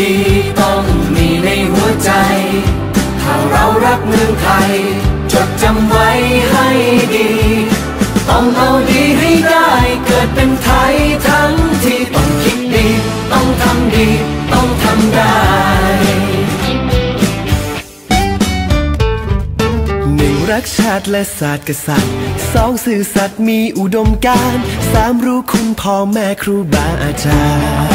ดีๆ ต้องมีในหัวใจ ถ้าเรารักเมืองไทย จดจำไว้ให้ดี ต้องเอาดีให้ได้เกิดเป็นไทยทั้งที่ต้องคิดดี ต้องทำดี ต้องทำได้รักชาติและศาสตร์กษัตริย์สองสื่อสัตว์มีอุดมการสามรู้คุณพ่อแม่ครูบาอาจารย์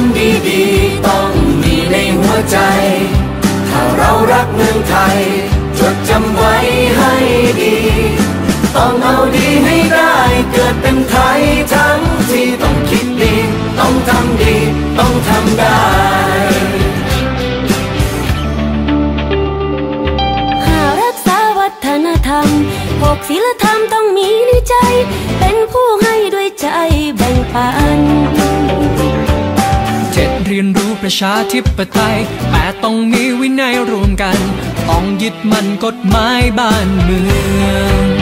มดีๆ ต้องมีในหัวใจ ถ้าเรารักเมืองไทย จดจำไว้ให้ดี ต้องเอาดีให้ได้เกิดเป็นไทยทั้งที่ต้องคิดดี ต้องทำดี ต้องทำได้หารักษาวัฒนธรรมหกศีลธรรมต้องมีในใจ เป็นผู้ให้ด้วยใจ ประชาธิปไตยแต่ต้องมีวินัยรวมกัน ต้องยึดมั่นกฎหมายบ้านเมือง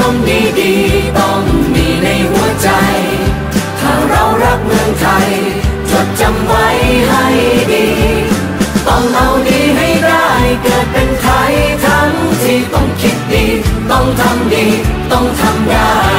ทำดี ต้องทำได้